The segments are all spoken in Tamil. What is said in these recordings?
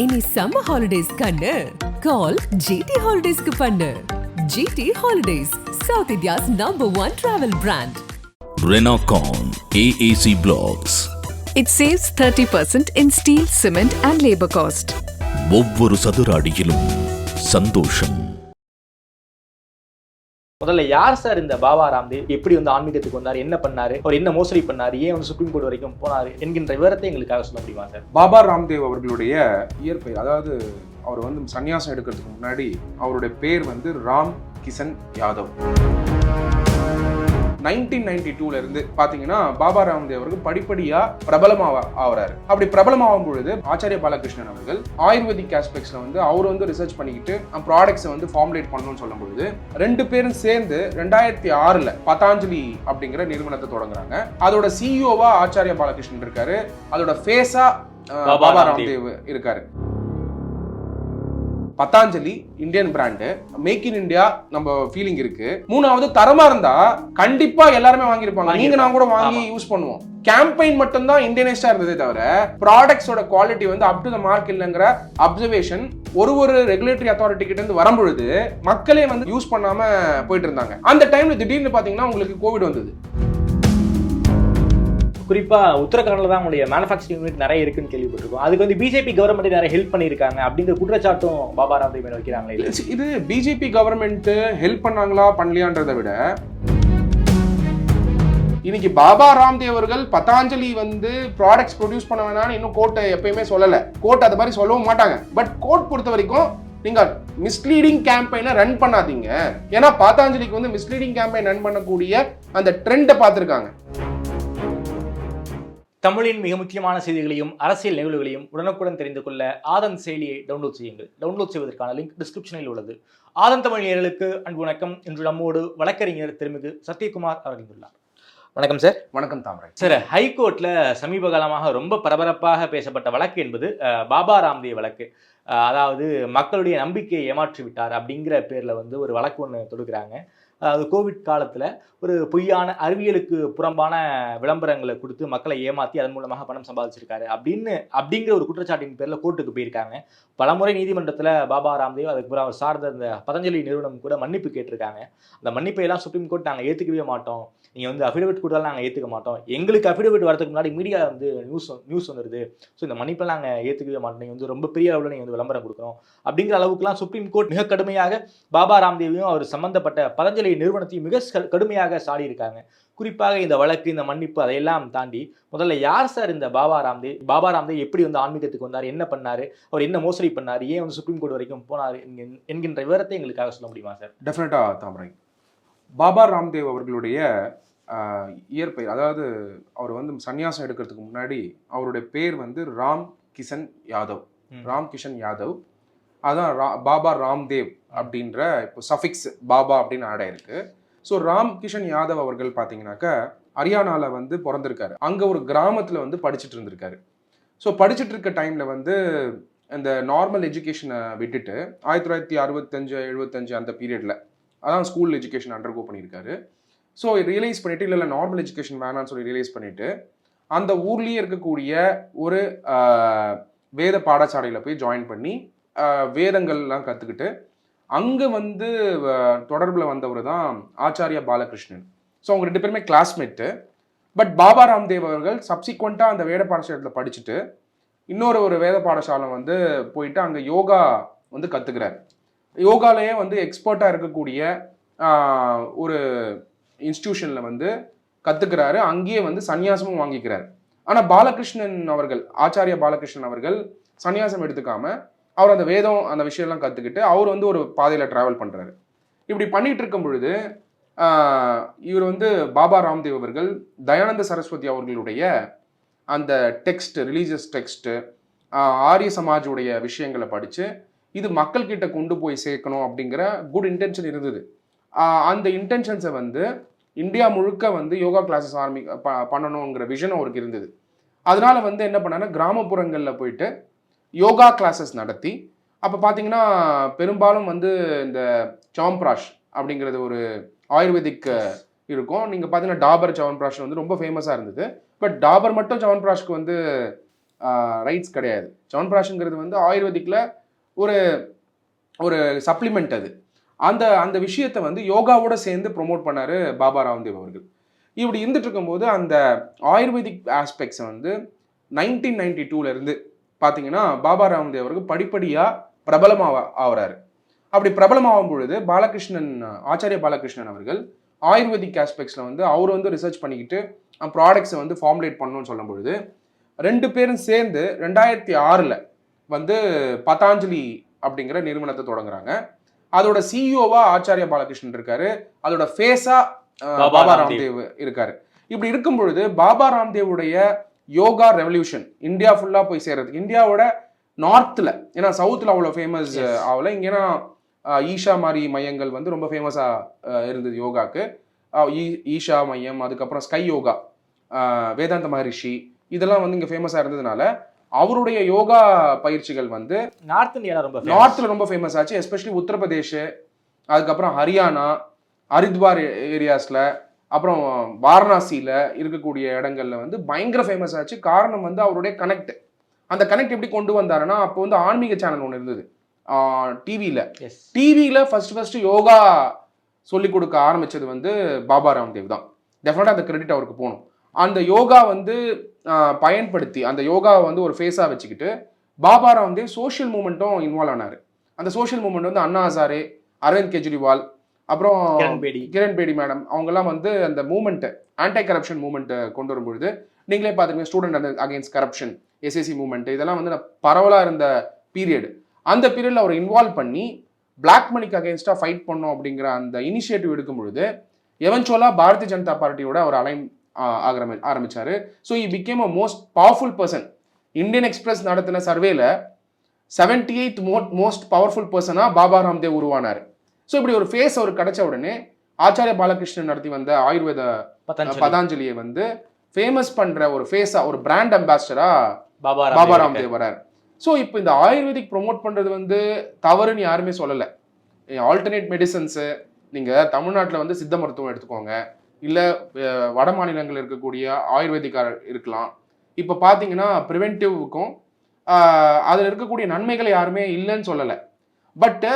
இனி சம்மர் ஹாலிடேஸ் கண்ணு. கால் ஜிடி ஹாலிடேஸ்க்கு பண்ணு. GT Holidays south India's number one travel brand Renocon AAC Blocks. It saves 30% in steel, cement, and labor cost. ஒவ்வொரு சதுர அடியிலும் சந்தோஷம். முதல்ல யார் சார் இந்த பாபா ராம்தேவ்? எப்படி வந்து ஆன்மீகத்துக்கு வந்தார்? என்ன பண்ணாரு? அவர் என்ன மோசடி பண்ணாரு? ஏன் வந்து சுப்ரீம் கோர்ட் வரைக்கும் போனாரு? என்கின்ற விவரத்தை எங்களுக்காக சொல்ல முடியுமா சார்? பாபா ராம்தேவ் அவர்களுடைய இயற்பெயர் அதாவது அவர் வந்து சன்னியாசம் எடுக்கிறதுக்கு முன்னாடி அவருடைய பேர் வந்து ராம் கிஷன் யாதவ். நைன்டீன் நைன்டி டூல இருந்து பாத்தீங்கன்னா பாபா ராம்தேவ் அவர்கள் படிப்படியா பிரபலமா ஆகுறாரு அப்படி பிரபலமாகும் பொழுது ஆச்சாரிய பாலகிருஷ்ணன் அவர்கள் ஆயுர்வேதிக் ஆஸ்பெக்ட்ஸ்ல வந்து அவர் வந்து ரிசர்ச் பண்ணிக்கிட்டு ப்ராடக்ட்ஸை வந்து ஃபார்முலேட் பண்ணணும்னு சொல்லும் பொழுது ரெண்டு பேரும் சேர்ந்து ரெண்டாயிரத்தி ஆறுல பதாஞ்சலி அப்படிங்கிற நிறுவனத்தை தொடங்குறாங்க. அதோட சிஇஓவா ஆச்சாரிய பாலகிருஷ்ணன் இருக்காரு. அதோட ஃபேஸா பாபா. ராம்தேவ் இருக்காரு. Patanjali Indian brand make in India நம்ம ஃபீலிங் இருக்கு. மூணாவது தரமா இருந்தா கண்டிப்பா எல்லாருமே வாங்கியிருப்பாங்க. நீங்க நான் கூட வாங்கி. யூஸ் பண்ணுவோம். கேம்பெயின் மட்டும் தான் இருந்ததே தவிர ப்ராடக்ட்ஸோட குவாலிட்டி வந்து அப் டு த மார்க் இல்லைங்கிற அப்சர்வேஷன் ஒரு ஒரு ரெகுலேட்டரி அத்தாரிட்டி கிட்ட இருந்து வரும்பொழுது மக்களே வந்து யூஸ் பண்ணாம போயிட்டு இருந்தாங்க. அந்த டைம்ல திடீர்னு பாத்தீங்கன்னா உங்களுக்கு கோவிட் வந்தது. குறிப்பாக உத்தரகாண்டில் தான் அவங்களுடைய மேனுஃபேக்சரிங் யூனிட் நிறைய இருக்குன்னு கேள்விப்பட்டிருக்கோம். அதுக்கு வந்து பிஜேபி கவர்மெண்ட் நிறைய ஹெல்ப் பண்ணியிருக்காங்க அப்படிங்கிற குற்றச்சாட்டும் பாபா ராம்தேவ் மேலே வைக்கிறாங்களே இது பிஜேபி கவர்மெண்ட் ஹெல்ப் பண்ணாங்களா பண்ணலையான்றதை விட இன்னைக்கு பாபா ராம்தேவ் அவர்கள் பதாஞ்சலி வந்து ப்ராடக்ட்ஸ் ப்ரொடியூஸ் பண்ண வேணாம்னு இன்னும் கோர்ட்டை எப்பயுமே சொல்லலை. கோர்ட் அது மாதிரி சொல்லவும் மாட்டாங்க. பட் கோர்ட் பொறுத்த வரைக்கும் நீங்க மிஸ்லீடிங் கேம்பெயினை ரன் பண்ணாதீங்க. ஏன்னா பதாஞ்சலிக்கு வந்து மிஸ்லீடிங் கேம்பெயின் ரன் பண்ணக்கூடிய அந்த ட்ரெண்டை பார்த்துருக்காங்க. தமிழின் மிக முக்கியமான செய்திகளையும் அரசியல் நிகழ்வுகளையும் உடனுக்குடன் தெரிந்து கொள்ள ஆதன் செயலியை டவுன்லோட் செய்யுங்கள். டவுன்லோட் செய்வதற்கான லிங்க் டிஸ்கிரிப்ஷனில் உள்ளது. ஆதன் தமிழ் அன்பு வணக்கம். இன்று நம்மோடு வழக்கறிஞர் திருமிகு சத்யகுமார் அவர்கள் உள்ளார். வணக்கம் சார். வணக்கம் தாமரை. சார் ஹைகோர்ட்ல சமீப காலமாக ரொம்ப பரபரப்பாக பேசப்பட்ட வழக்கு என்பது பாபா ராம்தேவ் வழக்கு. அதாவது மக்களுடைய நம்பிக்கையை ஏமாற்றி விட்டார் அப்படிங்கிற பேர்ல வந்து ஒரு வழக்கு ஒன்று தொடுக்கிறாங்க. அது கோவிட் காலத்தில் ஒரு பொய்யான அறிவியலுக்கு புறம்பான விளம்பரங்களை கொடுத்து மக்களை ஏமாத்தி அதன் மூலமாக பணம் சம்பாதிச்சிருக்காரு. அப்படின்னு அப்படிங்கிற ஒரு குற்றச்சாட்டின் பேரில் கோர்ட்டுக்கு போயிருக்காங்க. பலமுறை நீதிமன்றத்தில் பாபா ராம்தேவ் அதுக்கப்புறம் அவர் சார்ந்த அந்த பதஞ்சலி நிறுவனம் கூட மன்னிப்பு கேட்டிருக்காங்க. அந்த மன்னிப்பை எல்லாம் சுப்ரீம் கோர்ட் நாங்கள் ஏற்றுக்கவே மாட்டோம். நீங்கள் வந்து அஃபிடவிட் கொடுத்தாலும் நாங்கள் ஏற்றுக்க மாட்டோம். எங்களுக்கு அஃபிடவிட் வரதுக்கு முன்னாடி மீடியா வந்து நியூஸ் நியூஸ் வந்துடுது ஸோ இந்த மன்னிப்பெல்லாம் நாங்கள் ஏற்றுக்கவே மாட்டோம். நீங்கள் வந்து ரொம்ப பெரிய அளவில் நீங்கள் வந்து விளம்பரம் கொடுக்கணும். அப்படிங்கிற அளவுக்குலாம் சுப்ரீம் கோர்ட் மிக கடுமையாக பாபா ராம்தேவையும் அவர் சம்மந்தப்பட்ட பதஞ்சலி நிறுவனத்தையும் மிக கடுமையாக சாடி இருக்காங்க குறிப்பாக இந்த வழக்கு இந்த மன்னிப்பு அதையெல்லாம் தாண்டி முதல்ல யார் சார் இந்த பாபா ராம்தேவ் பாபா ராம்தேவ் எப்படி வந்து ஆன்மீகத்துக்கு வந்தார் என்ன பண்ணாரு அவர் என்ன மோசடி பண்ணார் ஏன் வந்து சுப்ரீம் கோர்ட் வரைக்கும் போனார் என்கின்ற- விவரத்தை எங்களுக்காக சொல்ல முடியுமா சார்? டெஃபினட்டா தாமரை. பாபா ராம்தேவ் அவர்களுடைய இயற்பெயர் அதாவது அவர் வந்து சன்னியாசம் எடுக்கிறதுக்கு முன்னாடி அவருடைய பேர் வந்து ராம் கிஷன் யாதவ். ராம் கிஷன் யாதவ். அதான் ரா பாபா ராம்தேவ் அப்படின்ற இப்போ சஃபிக்ஸ் பாபா அப்படின்னு ஆடை இருக்கு ஸோ ராம் கிஷன் யாதவ் அவர்கள் பார்த்தீங்கன்னாக்கா ஹரியானாவில் வந்து பிறந்திருக்காரு. அங்கே ஒரு கிராமத்தில் வந்து படிச்சுட்டு இருந்திருக்காரு. ஸோ படிச்சுட்டு இருக்க டைமில் வந்து இந்த நார்மல் எஜுகேஷனை விட்டுட்டு ஆயிரத்தி தொள்ளாயிரத்தி அறுபத்தஞ்சு எழுபத்தஞ்சு அந்த பீரியடில் அதான் ஸ்கூல் எஜுகேஷன் அண்டர்கோ பண்ணியிருக்காரு. ஸோ ரியலைஸ் பண்ணிவிட்டு இல்லை இல்லை நார்மல் எஜுகேஷன் வேணாம்னு சொல்லி ரியலைஸ் பண்ணிவிட்டு அந்த ஊர்லேயே இருக்கக்கூடிய ஒரு வேத பாடசாலையில் போய் ஜாயின் பண்ணி வேதங்கள்லாம் கற்றுக்கிட்டு அங்கே வந்து தொடர்பில் வந்தவர் தான் ஆச்சாரியா பாலகிருஷ்ணன். ஸோ அவங்க ரெண்டு பேருமே கிளாஸ்மேட்டு பட் பாபா ராம்தேவ் அவர்கள் சப்சிக்வெண்ட்டாக அந்த வேத பாடசாலையில் படிச்சுட்டு இன்னொரு ஒரு வேத பாடசாலை வந்து போயிட்டு அங்கே யோகா வந்து கற்றுக்கிறார் யோகாலேயே வந்து எக்ஸ்பர்ட்டாக இருக்கக்கூடிய ஒரு இன்ஸ்டியூஷனில் வந்து கற்றுக்கிறாரு அங்கேயே வந்து சன்னியாசமும் வாங்கிக்கிறார். ஆனால் பாலகிருஷ்ணன் அவர்கள் ஆச்சாரிய பாலகிருஷ்ணன் அவர்கள் சன்னியாசம் எடுத்துக்காம அவர் அந்த வேதம் அந்த விஷயம்லாம் கற்றுக்கிட்டு அவர் வந்து ஒரு பாதையில் ட்ராவல் பண்ணுறாரு இப்படி பண்ணிகிட்டு இருக்கும் பொழுது இவர் வந்து பாபா ராம்தேவ் அவர்கள் தயானந்த சரஸ்வதி அவர்களுடைய அந்த டெக்ஸ்ட் ரிலீஜியஸ் டெக்ஸ்ட்டு ஆரிய சமாஜுடைய விஷயங்களை படித்து இது மக்கள்கிட்ட கொண்டு போய் சேர்க்கணும் அப்படிங்கிற குட் இன்டென்ஷன் இருந்தது. அந்த இன்டென்ஷன்ஸை வந்து இந்தியா முழுக்க வந்து யோகா கிளாஸஸ் ஆரம்பி ப பண்ணணுங்கிற விஷன் அவருக்கு இருந்தது. அதனால வந்து என்ன பண்ணாருன்னா கிராமப்புறங்களில் போயிட்டு யோகா கிளாஸஸ் நடத்தி அப்போ பார்த்தீங்கன்னா பெரும்பாலும் வந்து இந்த சாம்பிராஷ் அப்படிங்கிறது ஒரு ஆயுர்வேதிக் இருக்கும். நீங்கள் பார்த்தீங்கன்னா டாபர் சவன்பிராஷ் வந்து ரொம்ப ஃபேமஸாக இருந்தது. பட் டாபர் மட்டும் சவன்பிராஷ்க்கு வந்து ரைட்ஸ் கிடையாது. சவன்பிராஷ்ங்கிறது வந்து ஆயுர்வேதிக்கில் ஒரு ஒரு சப்ளிமெண்ட் அது. அந்த அந்த விஷயத்தை வந்து யோகாவோட சேர்ந்து ப்ரோமோட் பண்ணார் பாபா ராம்தேவ் அவர்கள். இப்படி இருந்துட்டு இருக்கும்போது அந்த ஆயுர்வேதிக் ஆஸ்பெக்ட்ஸை வந்து நைன்டீன் நைன்டி டூலேருந்து பார்த்தீங்கன்னா பாபா ராம்தேவ் அவர்கள் படிப்படியாக பிரபலமாக ஆகுறாரு அப்படி பிரபலமாகும் பொழுது பாலகிருஷ்ணன் ஆச்சாரிய பாலகிருஷ்ணன் அவர்கள் ஆயுர்வேதிக் ஆஸ்பெக்ட்ஸில் வந்து அவர் வந்து ரிசர்ச் பண்ணிக்கிட்டு ப்ராடக்ட்ஸை வந்து ஃபார்முலேட் பண்ணணும்னு சொல்லும் பொழுது ரெண்டு பேரும் சேர்ந்து ரெண்டாயிரத்தி ஆறில் வந்து பதாஞ்சலி அப்படிங்கிற நிறுவனத்தை தொடங்குறாங்க. அதோட சிஇஓவா ஆச்சாரிய பாலகிருஷ்ணன் இருக்காரு. அதோட ஃபேஸா பாபா ராம்தேவ். ராம்தேவ் இருக்காரு. இப்படி இருக்கும் பொழுது பாபா ராம்தேவுடைய யோகா ரெவல்யூஷன். இந்தியா ஃபுல்லா போய் சேர்றதுக்கு. இந்தியாவோட நார்த்ல ஏன்னா சவுத்ல அவ்வளோ ஃபேமஸ். ஆகல. இங்கன்னா அஹ், ஈஷா மாதிரி மையங்கள் வந்து ரொம்ப ஃபேமஸா இருந்தது யோகாக்கு. ஈஷா மையம் அதுக்கப்புறம் ஸ்கை யோகா வேதாந்த மகரிஷி இதெல்லாம் வந்து இங்க ஃபேமஸா இருந்ததுனால அவருடைய யோகா பயிற்சிகள் வந்து நார்த் இந்தியால ரொம்ப. நார்த்ல ரொம்ப ஃபேமஸ் ஆச்சு. எஸ்பெஷலி உத்தரப்பிரதேஷ் அதுக்கப்புறம் ஹரியானா ஹரித்வார் ஏரியாஸ்ல அப்புறம் வாரணாசியில இருக்கக்கூடிய இடங்கள்ல வந்து பயங்கர ஃபேமஸ் ஆச்சு. காரணம் வந்து அவருடைய கனெக்ட் அந்த கனெக்ட் எப்படி கொண்டு வந்தாருன்னா அப்போ வந்து ஆன்மீக சேனல் ஒன்று இருந்தது. டிவியில. டிவியில ஃபர்ஸ்ட் ஃபர்ஸ்ட் யோகா சொல்லி கொடுக்க ஆரம்பிச்சது வந்து பாபா ராம்தேவ் தான். டெஃபினட்டா அந்த கிரெடிட் அவருக்கு போகணும். அந்த யோகா வந்து பயன்படுத்தி அந்த யோகா வந்து ஒரு ஃபேஸா வச்சுக்கிட்டு பாபா ராம்தேவ் சோஷியல் மூமெண்ட்டும் இன்வால்வ் ஆனாரு. அந்த சோஷியல் மூமெண்ட் வந்து அண்ணா ஹசாரே அரவிந்த் கெஜ்ரிவால் அப்புறம் கிரண் பேடி. கிரண் பேடி மேடம் அவங்கெல்லாம் வந்து அந்த மூமெண்ட் ஆன்டி கரப்ஷன் மூமெண்ட்டை கொண்டு வரும்பொழுது நீங்களே பார்த்துருங்க ஸ்டூடெண்ட் அந்த அகைன்ஸ்ட் கரப்ஷன் எஸ்எஸ்சி மூமெண்ட் இதெல்லாம் வந்து பரவலாக இருந்த பீரியட் அந்த பீரியடில் அவர் இன்வால்வ் பண்ணி பிளாக் மணிக்கு அகைன்ஸ்டாக ஃபைட் பண்ணோம் அப்படிங்கிற அந்த இனிஷியேட்டிவ் எடுக்கும் பொழுது எவென்ச்சுவலாக பாரதிய ஜனதா பார்ட்டியோட அவர் அலைன் ஆகிரமி ஆரம்பிச்சாரு. So he became a most powerful person Indian Express நடத்தின சர்வேல செவன்டி எயித் மோஸ்ட் பவர்ஃபுல் பர்சனாக பாபா ராம்தேவ் உருவானார். ஸோ இப்படி ஒரு ஃபேஸ் அவர் கிடைச்ச உடனே ஆச்சாரிய பாலகிருஷ்ணன் நடத்தி வந்த ஆயுர்வேத பதஞ்சலி. பதாஞ்சலியை வந்து ஃபேமஸ் பண்ற ஒரு ஃபேஸா ஒரு பிராண்ட் அம்பாசிடரா பாபா ராம்தேவ் வரார் ஸோ இப்போ இந்த ஆயுர்வேதிக் ப்ரோமோட் பண்றது வந்து தவறுன்னு யாருமே சொல்லலை. ஆல்டர்னேட் மெடிசன்ஸு நீங்க தமிழ்நாட்டில் வந்து சித்த மருத்துவம் எடுத்துக்கோங்க. இல்லை வட மாநிலங்கள் இருக்கக்கூடிய ஆயுர்வேதிக்கார் இருக்கலாம். இப்போ பார்த்தீங்கன்னா ப்ரிவென்டிவ்க்கும் அதில் இருக்கக்கூடிய நன்மைகள் யாருமே இல்லைன்னு சொல்லலை. பட்டு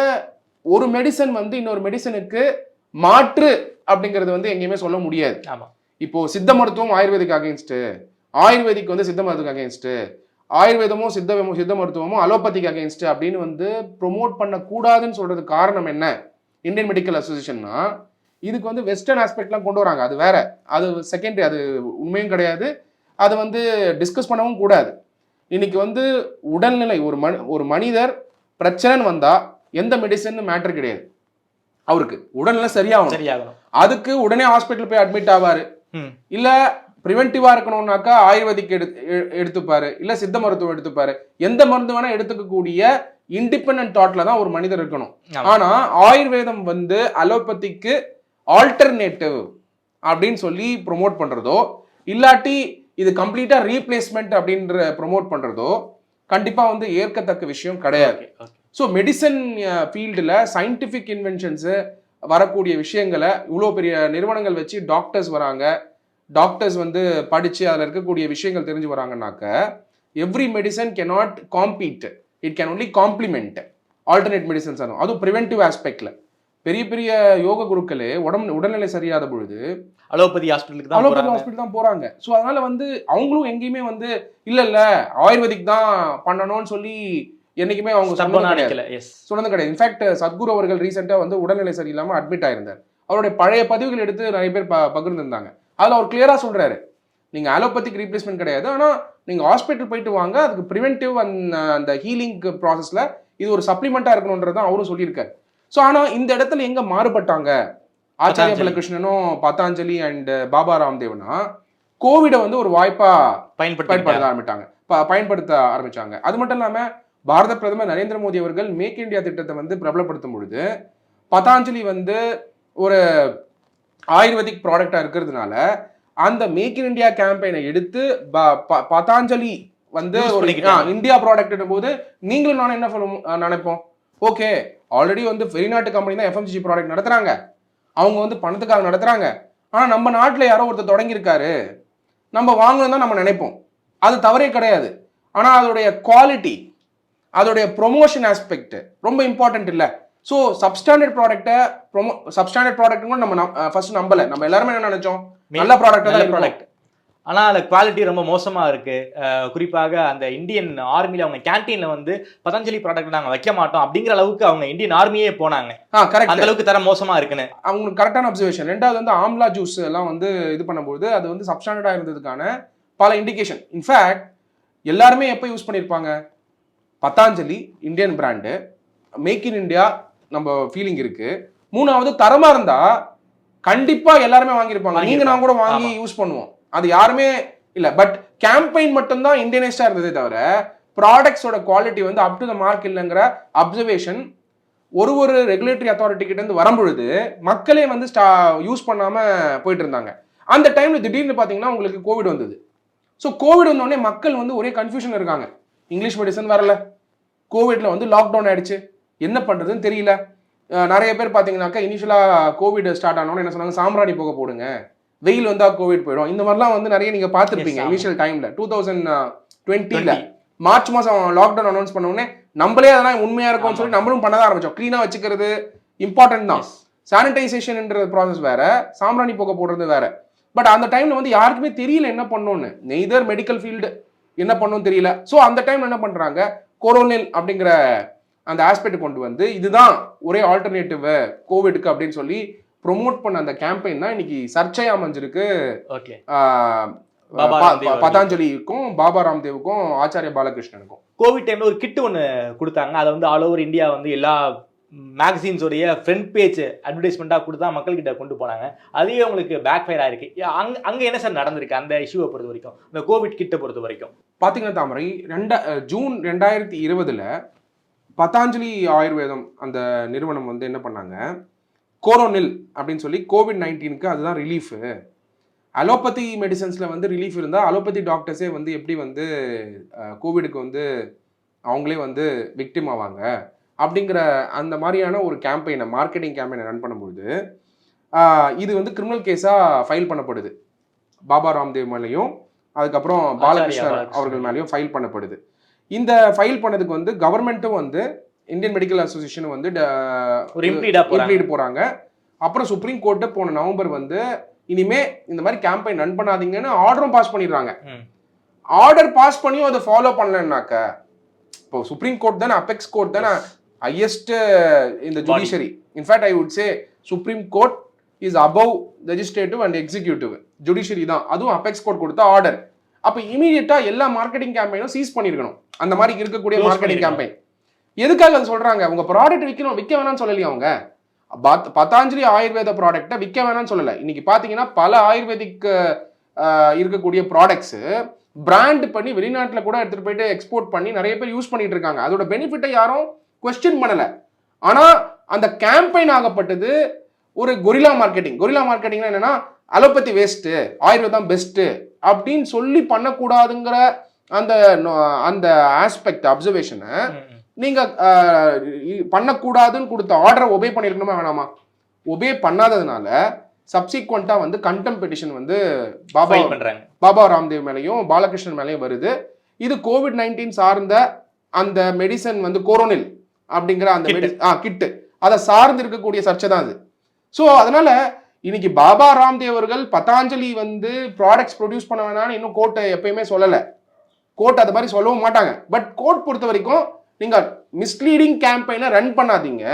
ஒரு மெடிசன் வந்து இன்னொரு மெடிசனுக்கு மாற்று அப்படிங்கிறது வந்து எங்கேயுமே சொல்ல முடியாது. ஆமா. இப்போ சித்த மருத்துவம் ஆயுர்வேதிக் அகைன்ஸ்ட் ஆயுர்வேதிக் வந்து சித்த மருத்துவம் அகைன்ஸ்ட் ஆயுர்வேதமும் சித்த சித்த மருத்துவமும் அலோபதிக் அகைன்ஸ்ட் அப்படின்னு வந்து ப்ரொமோட் பண்ணக்கூடாதுன்னு சொல்றது காரணம் என்ன? இந்தியன் மெடிக்கல் அசோசியேஷன்னா இதுக்கு வந்து வெஸ்டர்ன் ஆஸ்பெக்ட்லாம் கொண்டு வராங்க. அது வேற. அது செகண்டரி அது உண்மையும் கிடையாது. அதை வந்து டிஸ்கஸ் பண்ணவும் கூடாது. இன்னைக்கு வந்து உடல்நிலை ஒரு மனி ஒரு மனிதர் பிரச்சனைன்னு வந்தா எந்த மெடிசன் மேட்டர் கிடையாது. அவருக்கு. உடல்நிலை சரியாகணும். சரியாகணும். அதுக்கு உடனே ஹாஸ்பிட்டல் போய் அட்மிட் ஆவாரு. இல்ல ப்ரிவென்டிவா இருக்கணும்னாக்கா ஆயுர்வேதிக் எடு எடுத்துப்பாரு. இல்ல சித்த மருத்துவம் எடுத்துப்பாரு. எந்த மருந்து வேணா எடுத்துக்கக்கூடிய இண்டிபெண்டன்ட் தாட்ல தான் ஒரு மனிதர் இருக்கணும். ஆனா ஆயுர்வேதம் வந்து அலோபதிக்கு ஆல்டர்னேட்டிவ் அப்படின்னு சொல்லி ப்ரோமோட் பண்றதோ இல்லாட்டி இது கம்ப்ளீட்டா ரீப்ளேஸ்மெண்ட் அப்படின்ற ப்ரோமோட் பண்றதோ கண்டிப்பா வந்து ஏற்கத்தக்க விஷயம் கிடையாது. ஸோ மெடிசன் ஃபீல்டில் சயின்டிஃபிக் இன்வென்ஷன்ஸு வரக்கூடிய விஷயங்களை இவ்வளோ பெரிய நிறுவனங்கள் வச்சு டாக்டர்ஸ் வராங்க. டாக்டர்ஸ் வந்து படித்து அதில் இருக்கக்கூடிய விஷயங்கள் தெரிஞ்சு வராங்கனாக்க every medicine cannot compete it can only complement alternate medicines அதுவும் அதுவும் ப்ரிவென்டிவ் ஆஸ்பெக்டில் பெரிய பெரிய யோக குருக்களே உடம்பு உடல்நிலை சரியாத பொழுது அலோபதி ஹாஸ்பிட்டலுக்கு தான் அலோபதி ஹாஸ்பிட்டல் தான் போறாங்க. ஸோ அதனால வந்து அவங்களும் எங்கேயுமே வந்து இல்ல இல்ல ஆயுர்வேதிக் தான் பண்ணணும்னு சொல்லி என்னைக்குமே அவங்க சொன்னது எஸ் சொன்னது கிடையாது. இன்ஃபேக்ட் சத்குரு அவர்கள் ரீசெண்டாக வந்து உடல்நிலை சரியில்லாமல் அட்மிட் ஆயிருந்தார். அவருடைய பழைய பதிவுகள் எடுத்து நிறைய பேர் ப பகிர்ந்திருந்தாங்க. அதில் அவர் கிளியராக சொல்றாரு. நீங்க அலோபதிக் ரீப்ளேஸ்மெண்ட் கிடையாது. ஆனால் நீங்க ஹாஸ்பிட்டல் போயிட்டு வாங்க அதுக்கு ப்ரிவென்டிவ் அண்ட் அந்த ஹீலிங் ப்ராசஸ்ல இது ஒரு சப்ளிமெண்ட்டாக இருக்கணுன்றது தான் அவரும் சொல்லியிருக்காரு. ஸோ ஆனால் இந்த இடத்துல எங்க மாறுபட்டாங்க? ஆச்சாரிய. பலகிருஷ்ணனும் பதாஞ்சலி அண்ட் பாபா ராம்தேவ்னா கோவிடை வந்து ஒரு வாய்ப்பா பயன்படுத்த பயன்படுத்தி ஆரம்பிட்டாங்க ப- பயன்படுத்த ஆரம்பிச்சாங்க. அது மட்டும் இல்லாம பாரத பிரதமர் நரேந்திர மோடி அவர்கள் மேக் இந்தியா திட்டத்தை வந்து பிரபலப்படுத்தும் பொழுது பதாஞ்சலி வந்து ஒரு ஆயுர்வேதிக் ப்ராடக்டா இருக்கிறதுனால அந்த மேக் இன் இந்தியா கேம்பெயினை எடுத்து பதாஞ்சலி வந்து ஒரு இந்தியா ப்ராடக்ட் போது நீங்களும் நானும் என்ன சொல்ல நினைப்போம்? ஓகே ஆல்ரெடி வந்து வெளிநாட்டு கம்பெனி தான் எஃப்எம்ஜி ப்ராடக்ட் நடத்துறாங்க. அவங்க வந்து பணத்துக்காக நடத்துறாங்க. ஆனா நம்ம நாட்டுல யாரோ ஒருத்தர் தொடங்கியிருக்காரு. நம்ம வாங்கணும் தான் நம்ம நினைப்போம். அது தவறே கிடையாது. ஆனால் அதோடைய குவாலிட்டி அதோடைய ப்ரொமோஷன் ஆஸ்பெக்ட் ரொம்ப இம்பார்ட்டன்ட் இல்லை. ஸோ சப்ஸ்டாண்டர்ட் ப்ராடக்ட்டை ப்ரொமோ சப்ஸ்டாண்டர்ட் ப்ராடக்ட் கூட நம்ம ஃபர்ஸ்ட் நம்பல. நம்ம எல்லாருமே என்ன நினைச்சோம்? நல்ல ப்ராடக்ட் நல்ல ப்ராடக்ட் ஆனா அந்த குவாலிட்டி ரொம்ப மோசமா இருக்கு. அஹ் குறிப்பாக அந்த இந்தியன் ஆர்மில அவங்க கேன்டீன்ல வந்து பதஞ்சலி ப்ராடக்ட் நாங்க வைக்க மாட்டோம் அப்படிங்கிற அளவுக்கு அவங்க இந்தியன் ஆர்மியே போனாங்க. ஆ கரெக்ட் அந்த அளவுக்கு தரம் மோசமா இருக்குன்னு. அவங்களுக்கு கரெக்டான அப்சர்வேஷன் ரெண்டாவது வந்து ஆம்லா ஜூஸ் எல்லாம் வந்து இது பண்ணும்போது அது வந்து சப்ஸ்டாண்டர்டாக இருந்ததுக்கான பல இண்டிகேஷன் இன்ஃபேக்ட் எல்லாருமே எப்போ யூஸ் பண்ணியிருப்பாங்க Patanjali Indian brand make in India நம்ம ஃபீலிங் இருக்கு. மூணாவது தரமா இருந்தா கண்டிப்பா எல்லாருமே வாங்கியிருப்பாங்க. நீங்க நான் கூட வாங்கி. யூஸ் பண்ணுவோம். அது யாருமே இல்ல. பட் கேம்பெயின் மட்டும்தான் இந்தியனைஸ்டா இருந்ததே தவிர ப்ராடக்ட்ஸோட குவாலிட்டி வந்து அப் டு த மார்க் இல்லைங்கிற அப்சர்வேஷன் ஒரு ஒரு ரெகுலேட்டரி அத்தாரிட்டி கிட்ட இருந்து வரும்பொழுது மக்களே வந்து ஸ்டா யூஸ் பண்ணாம போயிட்டு இருந்தாங்க அந்த டைம்ல திடீர்னு பாத்தீங்கன்னா உங்களுக்கு கோவிட் வந்தது. ஸோ கோவிட் வந்தோடனே மக்கள் வந்து ஒரே கன்ஃபியூஷன் இருக்காங்க. இங்கிலீஷ் மெடிசன் வரல. கோவிட்ல வந்து லாக்டவுன் ஆயிடுச்சு. என்ன பண்றதுன்னு தெரியல. நிறைய பேர் பாத்தீங்கன்னாக்கா இனிஷியலா கோவிட் ஸ்டார்ட் ஆனோன்னு என்ன சொன்னாங்க சாம்பிராணி போக போடுங்க. வெயில் வந்தா கோவிட் போயிடும். இந்த மாதிரிலாம் வந்து நிறைய நீங்க பார்த்திருப்பீங்க. இனிஷியல் டைம்ல டூ தௌசண்ட் டுவெண்ட்டில மார்ச் மாசம் லாக்டவுன் அனௌன்ஸ் பண்ண உடனே நம்மளே அதெல்லாம் உண்மையா இருக்கும்னு சொல்லி நம்மளும் பண்ண தான் ஆரம்பிச்சோம். க்ளீனா வச்சுக்கிறது இம்பார்ட்டன்ட் தான். சானிடைசேஷன்ன்ற ப்ராசஸ் வேற சாம்பிராணி போக போடுறது வேற. பட் அந்த டைம்ல வந்து யாருக்குமே தெரியல என்ன பண்ணணும்னு நெய்தர் மெடிக்கல் ஃபீல்டு என்ன பண்ணணும் தெரியல. ஸோ அந்த டைம்ல என்ன பண்றாங்க கொரோனில் அப்படிங்கிற அந்த ஆஸ்பெக்ட் கொண்டு வந்து இதுதான் ஒரே ஆல்டர்னேட்டிவ் கோவிடுக்கு அப்படின்னு சொல்லி ப்ரொமோட் பண்ண அந்த கேம்பெயின் தான் இன்னைக்கு சர்ச்சை அமைஞ்சிருக்கு. பதாஞ்சலிக்கும் பாபா ராம்தேவுக்கும் ஆச்சாரிய பாலகிருஷ்ணனுக்கும். கோவிட் டைம்ல ஒரு கிட் ஒன்று கொடுத்தாங்க. அதை வந்து ஆல் ஓவர் இந்தியா வந்து எல்லா மேக்சின்ஸோடைய ஃப்ரண்ட் பேஜ் அட்வர்டைஸ்மெண்ட்டாக கொடுத்தா மக்கள்கிட்ட கொண்டு போனாங்க. அதுவே உங்களுக்கு பேக் ஃபயர் ஆயிருக்கு அங்கே அங்கே என்ன சார் நடந்திருக்கு? அந்த இஷ்யூவை பொறுத்த வரைக்கும். இந்த கோவிட் கிட்ட பொறுத்த வரைக்கும். பார்த்தீங்கன்னா தாமரை? ரெண்டா ஜூன் ரெண்டாயிரத்தி இருபதில் பதாஞ்சலி ஆயுர்வேதம் அந்த நிறுவனம் வந்து என்ன பண்ணாங்க? கோரோனில் அப்படின்னு சொல்லி கோவிட் நைன்டீனுக்கு அதுதான் ரிலீஃபு அலோபதி மெடிசன்ஸில் வந்து ரிலீஃப் இருந்தால் அலோபதி டாக்டர்ஸே வந்து எப்படி வந்து கோவிடுக்கு வந்து அவங்களே வந்து விக்டிம் ஆவாங்க. அப்படிங்கிற அந்த மாதிரியான ஒரு கேம்பெயினை மார்க்கெட்டிங் கேம்பெயினை ரன் பண்ணும்போது ஆஹ், இது வந்து கிரிமினல் கேஸாக ஃபைல் பண்ணப்படுது. பாபா ராம்தேவ் மேலேயும் அதுக்கப்புறம் பாலகிருஷ்ணன். அவர்கள் மேலேயும் ஃபைல் பண்ணப்படுது. இந்த ஃபைல் பண்ணதுக்கு வந்து கவர்மெண்ட்டும் வந்து இந்தியன் மெடிக்கல் அசோசியேஷன் வந்து ஒரு இம்ப்ளீடா போறாங்க. அப்புறம் சுப்ரீம் கோர்ட்டு போன நவம்பர் வந்து இனிமே இந்த மாதிரி கேம்பெயின் ரன் பண்ணாதீங்கன்னு ஆர்டரும் பாஸ் பண்ணிடுறாங்க. ஆர்டர் பாஸ் பண்ணியும் அதை ஃபாலோ பண்ணலன்னாக்க இப்போ சுப்ரீம் கோர்ட் தானே அபெக்ஸ் கோர்ட் தானே ஹையஸ்ட் இந்த. Judiciary in fact I would say supreme court is above legislative and executive judiciary தான். அதுவும் அபெக்ஸ் கோர்ட் கொடுத்த ஆர்டர் அப்போ இமீடியட்டா எல்லா மார்க்கெட்டிங் கேம்பெயினும் சீஸ் பண்ணிருக்கணும். அந்த மாதிரி இருக்கக்கூடிய மார்க்கெட்டிங். கேம்பெயின் எதுக்காக அது சொல்றாங்க? உங்க ப்ராடக்ட் விற்கணும் விற்க வேணாம்னு சொல்லலையா அவங்க? பத்- பதாஞ்சலி ஆயுர்வேத ப்ராடக்ட்டை விற்க வேணாம்னு சொல்லலை. இன்னைக்கு பார்த்தீங்கன்னா பல ஆயுர்வேதிக் இருக்கக்கூடிய ப்ராடக்ட்ஸ் பிராண்ட் பண்ணி வெளிநாட்டில் கூட எடுத்துட்டு போயிட்டு எக்ஸ்போர்ட் பண்ணி நிறைய பேர் யூஸ் பண்ணிட்டு இருக்காங்க. அதோட பெனிஃபிட்டை யாரும் கொஸ்டின் பண்ணல. ஆனா அந்த கேம்பெயின் ஆகப்பட்டது ஒரு கொரில்லா மார்க்கெட்டிங் கொரில்லா மார்க்கெட்டிங்னா என்னன்னா அலோபதி வேஸ்ட் ஆயுர்வேதம் பெஸ்ட் அப்படின்னு சொல்லி பண்ணக்கூடாதுங்கிற அந்த அந்த ஆஸ்பெக்ட் அப்சர்வேஷனை ம், ம். நீங்க அஹ், இ- பண்ணக்கூடாதுன்னு கொடுத்த ஆர்டரை ஒபே பண்ணிருக்கணுமா வேணாமா? ஒபே பண்ணாததுனால சப்சிக்வெண்ட்டாக வந்து கண்டம் பெட்டிஷன் வந்து பாபா பண்றாங்க. பாபா ராம்தேவ் மேலேயும் பாலகிருஷ்ணன் மேலேயும் வருது. இது கோவிட் நைன்டீன் சார்ந்த அந்த மெடிசன் வந்து கோரோனில் அப்படிங்கிற அந்த கிட்டு. அதை சார்ந்து இருக்கக்கூடிய சர்ச்சை தான் அது. ஸோ அதனால இன்னைக்கு பாபா ராம்தேவ் அவர்கள் பதாஞ்சலி வந்து ப்ராடக்ட்ஸ் ப்ரொடியூஸ் பண்ண வேணாம்னு இன்னும் கோர்ட்டை எப்பயுமே சொல்லலை. கோர்ட் அது மாதிரி சொல்லவும் மாட்டாங்க. பட் கோர்ட் பொறுத்த வரைக்கும் நீங்க மிஸ்லீடிங் கேம்பெயினை ரன் பண்ணாதீங்க.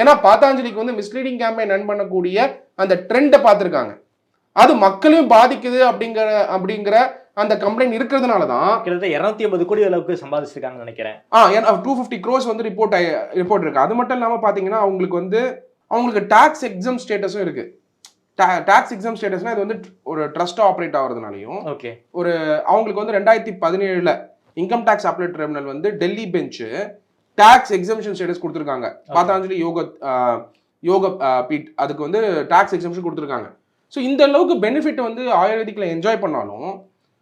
ஏன்னா பாத்தாஞ்சலிக்கு வந்து மிஸ்லீடிங் கேம்பெயின் ரன் பண்ணக்கூடிய அந்த ட்ரெண்டை பார்த்துருக்காங்க. அது மக்களையும் பாதிக்குது அப்படிங்கிற அப்படிங்கிற அந்த கம்ப்ளைண்ட் இருக்கிறதுனால தான் கிட்டத்தட்ட இருநூத்தி ஐம்பது கோடி அளவுக்கு சம்பாதிச்சிருக்காங்கன்னு நினைக்கிறேன். ஆ டூ ஃபிஃப்டி க்ரோஸ் வந்து ரிப்போர்ட் ரிப்போர்ட் இருக்கு. அது மட்டும் இல்லாமல் பார்த்தீங்கன்னா அவங்களுக்கு வந்து அவங்களுக்கு டாக்ஸ் எக்ஸாம் ஸ்டேட்டஸும் இருக்கு. டாக்ஸ் எக்ஸாம் ஸ்டேட்டஸ்னா இது வந்து ஒரு ட்ரஸ்ட் ஆப்ரேட் ஆகிறதுனாலையும் ஓகே அவங்களுக்கு வந்து ரெண்டாயிரத்தி பதினேழுல இன்கம் டேக்ஸ் அப்ளேட் ட்ரிபியூனல் வந்து Delhi bench tax exemption status கொடுத்துருக்காங்க. பாத்தாஞ்சலி யோக யோக பீட் அதுக்கு வந்து டாக்ஸ் எக்ஸம்ஷன் கொடுத்துருக்காங்க. ஸோ இந்த அளவுக்கு பெனிஃபிட் வந்து ஆயுர்வேதிக்கில் என்ஜாய் பண்ணாலும்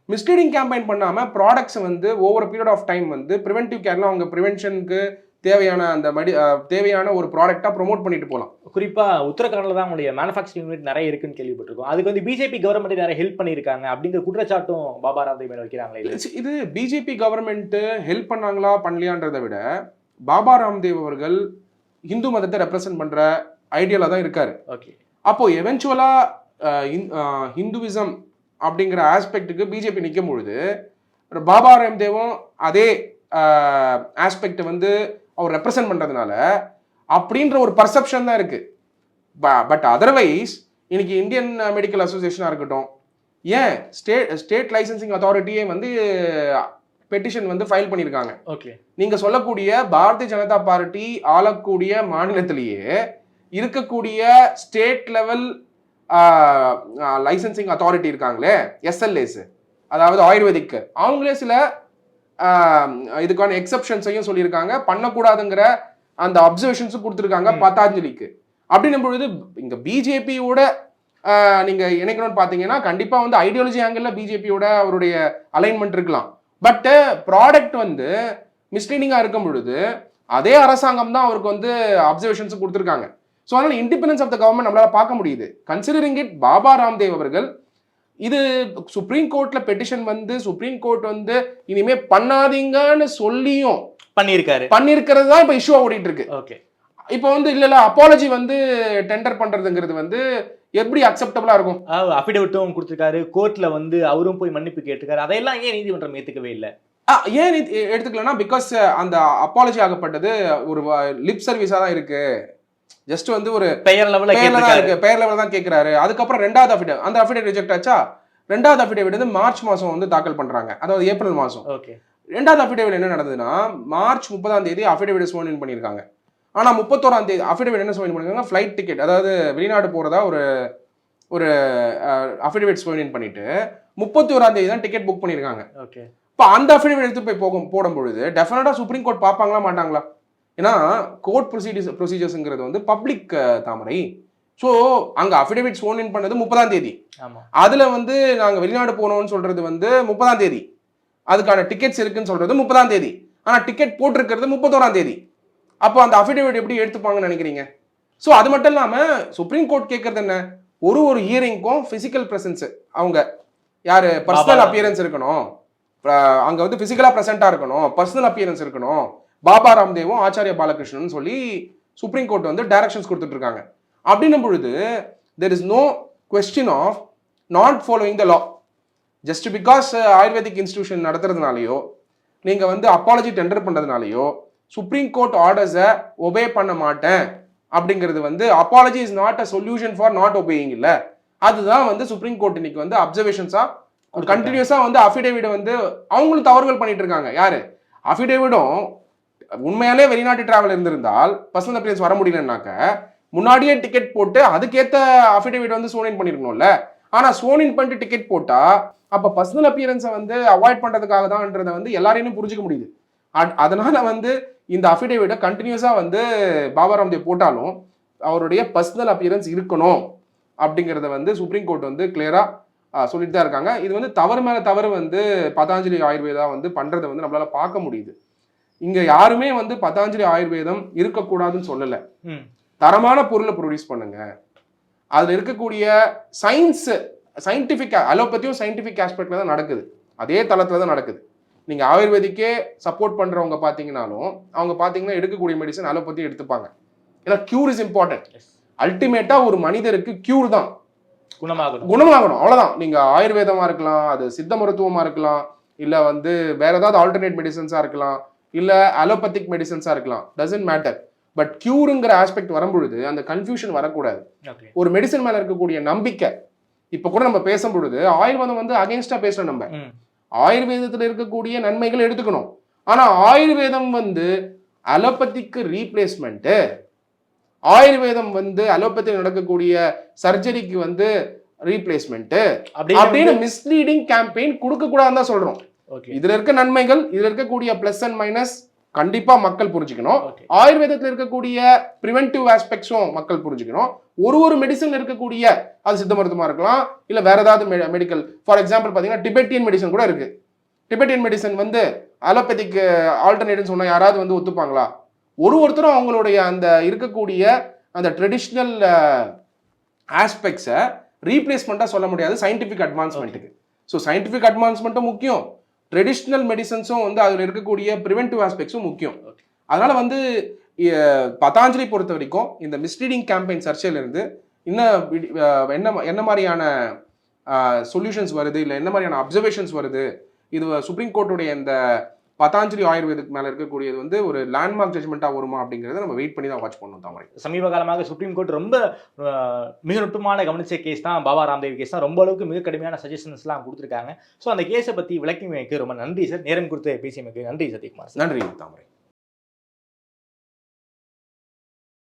மிஸ்லீடிங் கேம்பெயின் பண்ணாமல் ப்ராடக்ட்ஸ் வந்து ஓவர் பீரியட் ஆஃப் டைம் வந்து ப்ரிவென்டிவ் கேர்லாம் அவங்க ப்ரிவென்ஷனுக்கு தேவையான அந்த மடி தேவையான ஒரு ப்ராடக்டா ப்ரோமோட் பண்ணிட்டு போகலாம் குறிப்பா உத்தரகாண்ட்ல தான் உங்களுடைய மேனுஃபேக்சரிங் யூனிட் நிறைய இருக்குன்னு கேள்விப்பட்டிருக்கோம். அதுக்கு வந்து பிஜேபி கவர்மெண்ட் நிறைய ஹெல்ப் பண்ணியிருக்காங்க அப்படிங்கிற குற்றச்சாட்டும் பாபா ராம்தேவ் மேல வைக்கிறாங்களே இது. பிஜேபி கவர்மெண்ட் ஹெல்ப் பண்ணாங்களா பண்ணலையான்றதை விட பாபா ராம்தேவ் அவர்கள் இந்து மதத்தை ரெப்ரசன்ட் பண்ற ஐடியால தான் இருக்காரு. ஓகே அப்போ எவென்ச்சுவலா ஹிந்துவிசம் அப்படிங்கிற ஆஸ்பெக்ட்டுக்கு பிஜேபி நிற்கும் பொழுது பாபா ராம்தேவும் அதே ஆஸ்பெக்ட் வந்து அவர் ரெப்ரசன்ட் பண்றதுனால அப்படின்ற ஒரு பர்செப்ஷன் தான் இருக்கு. பட் அதர்வைஸ் இன்னைக்கு இந்தியன் மெடிக்கல் அசோசியேஷனாக இருக்கட்டும் ஏன் ஸ்டேட் ஸ்டேட் லைசன்சிங் அத்தாரிட்டியே வந்து பெட்டிஷன் வந்து ஃபைல் பண்ணியிருக்காங்க ஓகே நீங்க சொல்லக்கூடிய பாரதிய ஜனதா பார்ட்டி ஆளக்கூடிய மாநிலத்திலேயே இருக்கக்கூடிய ஸ்டேட் லெவல் லைசன்சிங் அத்தாரிட்டி இருக்காங்களே எஸ்எல்ஏஸ் அதாவது ஆயுர்வேதிக் அவங்களே சில இதுக்கான எக்ஸப்ஷன்ஸையும் சொல்லியிருக்காங்க. பண்ணக்கூடாதுங்கிற அந்த அப்சர்வேஷன்ஸும் கொடுத்துருக்காங்க. பத்தாஞ்சலிக்கு அப்படின்னும் பொழுது இங்க பிஜேபியோட நீங்க இணைக்கணும்னு பாத்தீங்கன்னா கண்டிப்பா வந்து ஐடியாலஜி ஆங்கிள் பிஜேபியோட அவருடைய அலைன்மெண்ட் இருக்கலாம். பட் ப்ராடக்ட் வந்து மிஸ்லீடிங்கா இருக்கும் பொழுது அதே அரசாங்கம் தான் அவருக்கு வந்து அப்சர்வேஷன்ஸ் கொடுத்துருக்காங்க. ஸோ அதனால இண்டிபெண்டன்ஸ் ஆஃப் த கவர்மெண்ட் நம்மளால பார்க்க முடியுது. கன்சிடரிங் இட் பாபா ராம்தேவ் அவர்கள் இது சுப்ரீம் கோர்ட்ல பெட்டிஷன் வந்து சுப்ரீம் கோர்ட் வந்து இனிமே பண்ணாதீங்கன்னு சொல்லியும் பண்ணியிருக்காரு. பண்ணியிருக்கிறது தான் இப்போ இஷ்யூவா ஓடிட்டு இருக்கு ஓகே இப்போ வந்து இல்ல இல்ல அப்பாலஜி வந்து டெண்டர் பண்றதுங்கிறது வந்து எப்படி அக்செப்டபிளா இருக்கும்? அஃபிடவிட்டும் கொடுத்திருக்காரு. கோர்ட்ல வந்து அவரும் போய் மன்னிப்பு கேட்டிருக்காரு. அதையெல்லாம் ஏன் நீதிமன்றம் ஏத்துக்கவே இல்லை? ஏன் எடுத்துக்கலன்னா பிகாஸ் அந்த அப்பாலஜி ஆகப்பட்டது ஒரு லிப் சர்வீஸா தான் இருக்கு. ஜஸ்ட் வந்து ஒரு பெயர் லெவல்ல பெயர்ல தான் இருக்கு. பெயர் லெவல் தான் கேட்கிறாரு அதுக்கப்புறம் ரெண்டாவது அஃபிடேவிட் அந்த அஃபிடேவிட் ரிஜெக்ட் ஆச்சா? ரெண்டாவது அஃபிடேவிட் வந்து மார்ச் மாசம் வந்து தாக்கல் பண்றாங்க. அதாவது ஏப்ரல் மாசம். ஓகே ரெண்டாவது அஃபிடேவிட் என்ன நடந்ததுன்னா மார்ச் முப்பதாம் தேதி அஃபிடேவிட் இன் பண்ணியிருக்காங்க. ஆனா முப்பத்தோராம் தேதி அஃபிடேவிட் என்ன ஸ்வோன் பண்ணிருக்காங்க ஃப்ளைட் டிக்கெட் அதாவது வெளிநாடு போறதா ஒரு ஒரு அஃபிடேவிட் இன் பண்ணிட்டு முப்பத்தி ஓராம் தேதி தான் டிக்கெட் புக் பண்ணியிருக்காங்க. ஓகே இப்போ அந்த அஃபிடேவிட் எடுத்து போய் போகும் போடும் பொழுது டெஃபினட்டாக சுப்ரீம் கோர்ட் பார்ப்பாங்களா மாட்டாங்களா? ஏன்னா கோர்ட் ப்ரொசீடியர்ஸ் ப்ரொசீஜர்ஸுங்கிறது வந்து பப்ளிக் தாமரை. ஸோ அங்கே அஃபிடேவிட் ஸ்வோன் இன் பண்ணது முப்பதாம் தேதி. அதில் வந்து நாங்கள் வெளிநாடு போனோம்னு சொல்றது வந்து முப்பதாம் தேதி. அதுக்கான டிக்கெட்ஸ் இருக்குன்னு சொல்றது முப்பதாம் தேதி. ஆனால் டிக்கெட் போட்டிருக்கிறது முப்பத்தோராம் தேதி. அப்போ அந்த அஃபிடேவிட் எப்படி எடுத்துப்பாங்கன்னு நினைக்கிறீங்க? ஸோ அது மட்டும் இல்லாமல் சுப்ரீம் கோர்ட் கேட்கறது என்ன? ஒரு ஒரு ஹியரிங்க்கும் ஃபிசிக்கல் ப்ரெசன்ஸ் அவங்க யார்? பர்சனல் பாபா. அப்பியரன்ஸ் இருக்கணும். அங்க வந்து பிசிக்கலாக ப்ரெசென்ட்டாக இருக்கணும். பர்சனல் அப்பியரன்ஸ் இருக்கணும். பாபா ராம்தேவும் ஆச்சாரிய பாலகிருஷ்ணன் சொல்லி சுப்ரீம் கோர்ட் வந்து டைரக்ஷன்ஸ் கொடுத்துட்டு இருக்காங்க அப்படின்னும் பொழுது there is no question of not following the law just because ayurvedic institution நடத்துறதுனாலயோ நீங்கள் வந்து அப்பாலஜி டெண்டர் பண்ணுறதுனாலயோ சுப்ரீம் கோர்ட் ஆர்டர்ஸை ஒபே பண்ண மாட்டேன். அப்படிங்கிறது வந்து apology is not a solution for not obeying இல்ல. அதுதான் வந்து சுப்ரீம் கோர்ட் இன்னைக்கு வந்து அப்சர்வேஷன்ஸா கண்டினியூஸா வந்து அஃபிடேவிட் வந்து அவங்களும் தவறுகள் பண்ணிட்டு இருக்காங்க யாரு அஃபிடேவிடும் உண்மையாலே வெளிநாட்டு டிராவல் இருந்திருந்தால் பர்சனல் அப்பியரன்ஸ் வர முடியலன்னாக்க முன்னாடியே டிக்கெட் போட்டு அதுக்கேற்ற அஃபிடேவிட் வந்து சோனின் பண்ணிருக்கணும்ல. ஆனால் சோனின் பண்ணிட்டு டிக்கெட் போட்டால் அப்போ பர்சனல் அப்பியரன்ஸை வந்து அவாய்ட் பண்ணுறதுக்காக தான்ன்றதை வந்து எல்லாரையும் புரிஞ்சுக்க முடியுது. அட்- அதனால வந்து இந்த அஃபிடேவிட்டை கண்டினியூஸாக வந்து பாபா ராம்தேவ் போட்டாலும் அவருடைய பர்சனல் அப்பியரன்ஸ் இருக்கணும் அப்படிங்கிறத வந்து சுப்ரீம் கோர்ட் வந்து கிளியராக சொல்லிட்டு தான் இருக்காங்க. இது வந்து தவறு மேலே தவறு வந்து பதாஞ்சலி ஆயுர்வேதா வந்து பண்ணுறதை வந்து நம்மளால் பார்க்க முடியுது. இங்க யாருமே வந்து பதாஞ்சலி ஆயுர்வேதம் இருக்கக்கூடாதுன்னு சொல்லல. தரமான பொருளை ப்ரொடியூஸ் பண்ணுங்க. அதுல இருக்கக்கூடிய சயின்ஸ் சயின்டிஃபிக் அலோபதியும் சயின்டிஃபிக் ஆஸ்பெக்ட்ல தான் நடக்குது. அதே தளத்துல தான் நடக்குது. நீங்க ஆயுர்வேதிக்கே சப்போர்ட் பண்றவங்க பாத்தீங்கன்னாலும் அவங்க பாத்தீங்கன்னா எடுக்கக்கூடிய மெடிசன் அலோபதி எடுத்துப்பாங்க. ஏன்னா கியூர் இஸ் இம்பார்ட்டன்ட் Yes. அல்டிமேட்டா ஒரு மனிதருக்கு கியூர் தான். குணமாகணும். குணமாகணும். அவ்வளவுதான். நீங்க ஆயுர்வேதமா இருக்கலாம் அது சித்த மருத்துவமா இருக்கலாம் இல்ல வந்து வேற ஏதாவது ஆல்டர்னேட் மெடிசன்ஸா இருக்கலாம். இல்ல அலோபதிக் மெடிசன்ஸா இருக்கலாம். டசன்ட் மேட்டர் பட் கியூருங்கிற ஆஸ்பெக்ட் வரும்பொழுது அந்த கன்ஃபியூஷன் வரக்கூடாது. ஒரு மெடிசன் மேல இருக்கக்கூடிய நம்பிக்கை இப்ப கூட நம்ம பேசும் பொழுது ஆயுர்வேதம் வந்து அகைன்ஸ்டா பேசுறோம் நம்ம. ஆயுர்வேதத்துல இருக்கக்கூடிய நன்மைகள் எடுத்துக்கணும். ஆனா ஆயுர்வேதம் வந்து அலோபதிக்கு ரீப்ளேஸ்மெண்ட் ஆயுர்வேதம் வந்து அலோபதியில் நடக்கக்கூடிய சர்ஜரிக்கு வந்து ரீப்ளேஸ்மெண்ட் அப்படின்னு மிஸ்லீடிங் கேம்பெயின் கொடுக்க கூடாதுன்னு தான் சொல்றோம். இதுல இருக்க நன்மைகள் இதுல இருக்கக்கூடிய பிளஸ் அண்ட் மைனஸ் கண்டிப்பா மக்கள் புரிஞ்சுக்கணும். ஆயுர்வேதத்துல இருக்கக்கூடிய ப்ரிவென்டிவ் ஆஸ்பெக்ட்ஸும் மக்கள் புரிஞ்சுக்கணும். ஒரு ஒரு மெடிசன் இருக்கக்கூடிய அது சித்த மருத்துவமா இருக்கலாம் இல்ல வேற ஏதாவது மெடிக்கல் ஃபார் எக்ஸாம்பிள் பாத்தீங்கன்னா டிபெட்டியன் மெடிசன் கூட இருக்கு. டிபெட்டியன் மெடிசன் வந்து அலோபதிக் ஆல்டர்னேட்னு சொன்னா யாராவது வந்து ஒத்துப்பாங்களா? ஒரு ஒருத்தரும் அவங்களுடைய அந்த இருக்கக்கூடிய அந்த ட்ரெடிஷ்னல் ஆஸ்பெக்ட்ஸை ரீப்ளேஸ்மெண்ட்டாக சொல்ல முடியாது சயின்டிஃபிக் அட்வான்ஸ்மெண்ட்டுக்கு ஸோ சயின்டிஃபிக் அட்வான்ஸ்மெண்ட்டும் முக்கியம். ட்ரெடிஷ்னல் மெடிசன்ஸும் வந்து அதில் இருக்கக்கூடிய ப்ரிவென்டிவ் ஆஸ்பெக்ட்ஸும் முக்கியம். அதனால வந்து பதாஞ்சலி பொறுத்த வரைக்கும் இந்த மிஸ்லீடிங் கேம்பெயின் சர்ச்சையிலிருந்து இன்னும் என்ன என்ன மாதிரியான சொல்யூஷன்ஸ் வருது? இல்லை என்ன மாதிரியான அப்சர்வேஷன்ஸ் வருது? இது சுப்ரீம் கோர்ட்டுடைய இந்த பதாஞ்சலி ஆயுர்வேதுக்கு மேலே இருக்கக்கூடியது வந்து ஒரு லேண்ட்மார்க் ஜட்மெண்ட்டாக வருமா அப்படிங்கிறத நம்ம வெயிட் பண்ணி தான் வாட்ச் பண்ணணும் தாமரை சமீப காலமாக சுப்ரீம் கோர்ட் ரொம்ப மிக நுட்பமான கவனிச்ச கேஸ் தான் பாபா ராம்தேவ் கேஸ் தான். ரொம்ப அளவுக்கு மிக கடுமையான சஜஷன்ஸ்லாம் கொடுத்துருக்காங்க. ஸோ அந்த கேஸை பற்றி விளக்கி ரொம்ப நன்றி சார் நேரம் கொடுத்து பேசியமைக்கு நன்றி சத்யகுமார் நன்றி தாமரை